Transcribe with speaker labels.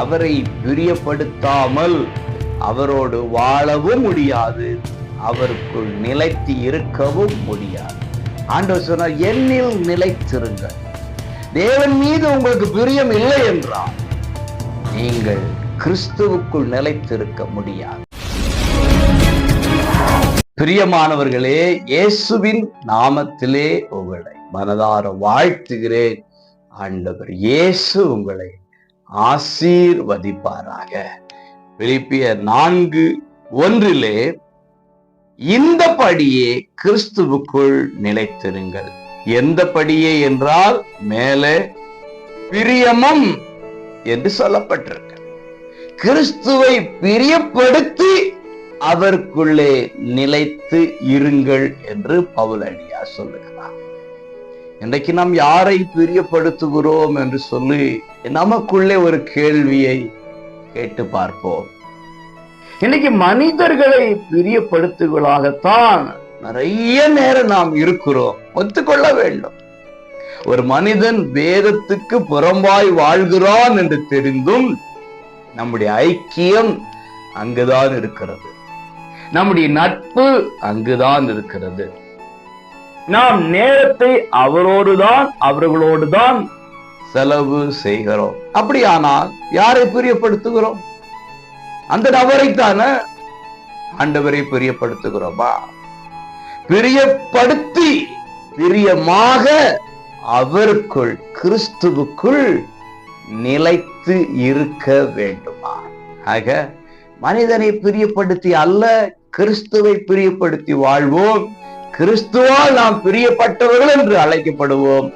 Speaker 1: அவரை பிரியப்படுத்தாமல் அவரோடு வாழவும் முடியாது. அவருக்குள் நிலைத்து இருக்கவும் முடியாது. ஆண்டவர் சொன்னார் என்னில் நிலைத்திருங்கள். தேவன் மீது உங்களுக்கு பிரியம் இல்லை என்றால் நீங்கள் கிறிஸ்துவுக்குள் நிலைத்திருக்க முடியாது. பிரியமானவர்களே இயேசுவின் நாமத்திலே உங்களை மனதார வாழ்த்துகிறேன். ஆண்டவர் இயேசு உங்களை ஆசீர்வதிப்பாராக. பிலிப்பிய நான்கு ஒன்றிலே இந்த படியே கிறிஸ்துவுக்குள் நிலைத்திருங்கள். எந்த படியே என்றால் மேலே பிரியமும் என்று சொல்லப்பட்டிருக்கு கிறிஸ்துவை பிரியப்படுத்தி அவருக்குள்ளே நிலைத்து இருங்கள் என்று பவுலடியா சொல்லுகிறார். இன்றைக்கு நாம் யாரை பிரியப்படுத்துகிறோம் என்று சொல்லி நமக்குள்ளே ஒரு கேள்வியை கேட்டு பார்ப்போம். இன்னைக்கு மனிதர்களை பிரியப்படுத்துகளாகத்தான் நிறைய நேரம் நாம் இருக்கிறோம். ஒத்துக்கொள்ள வேண்டும். ஒரு மனிதன் வேதத்துக்கு புறம்பாய் வாழ்கிறான் என்று தெரிந்தும் நம்முடைய ஐக்கியம் அங்குதான் இருக்கிறது. நம்முடைய நட்பு அங்குதான் இருக்கிறது. நாம் நேரத்தை அவரோடுதான் அவர்களோடுதான் செலவு செய்கிறோம். அப்படியானால் யாரை பிரியப்படுத்துகிறோம்? அந்த நபரைத்தானே ஆண்டவரை பிரியப்படுத்துகிறோமா? பிரியப்படுத்தி பிரியமாக அவருக்குள் கிறிஸ்துவுக்குள் நிலைத்து இருக்க வேண்டுமா? ஆக மனிதனை பிரியப்படுத்தி அல்ல கிறிஸ்துவை பிரியப்படுத்தி வாழ்வோம். கிறிஸ்துவால் நாம் பிரியப்பட்டவர்கள் என்று அழைக்கப்படுவோம்.